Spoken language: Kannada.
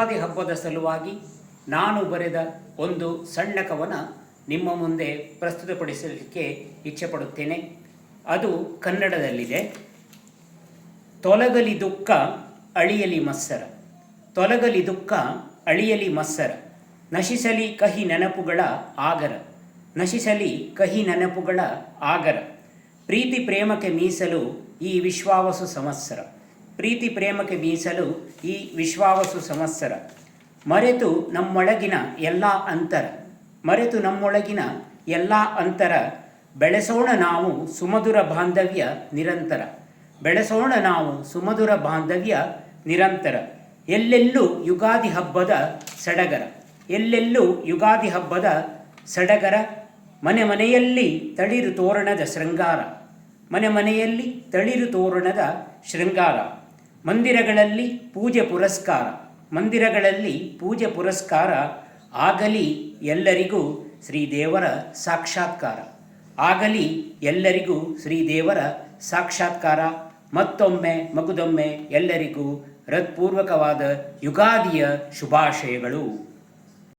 ಯುಗಾದಿ ಹಬ್ಬದ ಸಲುವಾಗಿ ನಾನು ಬರೆದ ಒಂದು ಸಣ್ಣ ಕವನ ನಿಮ್ಮ ಮುಂದೆ ಪ್ರಸ್ತುತಪಡಿಸಲಿಕ್ಕೆ ಇಚ್ಛೆಪಡುತ್ತೇನೆ. ಅದು ಕನ್ನಡದಲ್ಲಿದೆ. ತೊಲಗಲಿ ದುಃಖ, ಅಳಿಯಲಿ ಮತ್ಸರ. ತೊಲಗಲಿ ದುಃಖ, ಅಳಿಯಲಿ ಮತ್ಸರ. ನಶಿಸಲಿ ಕಹಿ ನೆನಪುಗಳ ಆಗರ. ನಶಿಸಲಿ ಕಹಿ ನೆನಪುಗಳ ಆಗರ. ಪ್ರೀತಿ ಪ್ರೇಮಕ್ಕೆ ಮೀಸಲು ಈ ವಿಶ್ವಾವಸು ಸಂವತ್ಸರ. ಪ್ರೀತಿ ಪ್ರೇಮಕ್ಕೆ ಮೀಸಲು ಈ ವಿಶ್ವಾವಸು ಸಂವತ್ಸರ. ಮರೆತು ನಮ್ಮೊಳಗಿನ ಎಲ್ಲ ಅಂತರ, ಮರೆತು ನಮ್ಮೊಳಗಿನ ಎಲ್ಲ ಅಂತರ, ಬೆಳೆಸೋಣ ನಾವು ಸುಮಧುರ ಬಾಂಧವ್ಯ ನಿರಂತರ. ಬೆಳೆಸೋಣ ನಾವು ಸುಮಧುರ ಬಾಂಧವ್ಯ ನಿರಂತರ. ಎಲ್ಲೆಲ್ಲೂ ಯುಗಾದಿ ಹಬ್ಬದ ಸಡಗರ, ಎಲ್ಲೆಲ್ಲೂ ಯುಗಾದಿ ಹಬ್ಬದ ಸಡಗರ. ಮನೆ ಮನೆಯಲ್ಲಿ ತಳಿರು ತೋರಣದ ಶೃಂಗಾರ, ಮನೆ ಮನೆಯಲ್ಲಿ ತಳಿರು ತೋರಣದ ಶೃಂಗಾರ. ಮಂದಿರಗಳಲ್ಲಿ ಪೂಜೆ ಪುರಸ್ಕಾರ. ಮಂದಿರಗಳಲ್ಲಿ ಪೂಜೆ ಪುರಸ್ಕಾರ ಆಗಲಿ ಎಲ್ಲರಿಗೂ ಶ್ರೀದೇವರ ಸಾಕ್ಷಾತ್ಕಾರ. ಆಗಲಿ ಎಲ್ಲರಿಗೂ ಶ್ರೀದೇವರ ಸಾಕ್ಷಾತ್ಕಾರ. ಮತ್ತೊಮ್ಮೆ, ಮಗುದೊಮ್ಮೆ ಎಲ್ಲರಿಗೂ ಹೃತ್ಪೂರ್ವಕವಾದ ಯುಗಾದಿಯ ಶುಭಾಶಯಗಳು.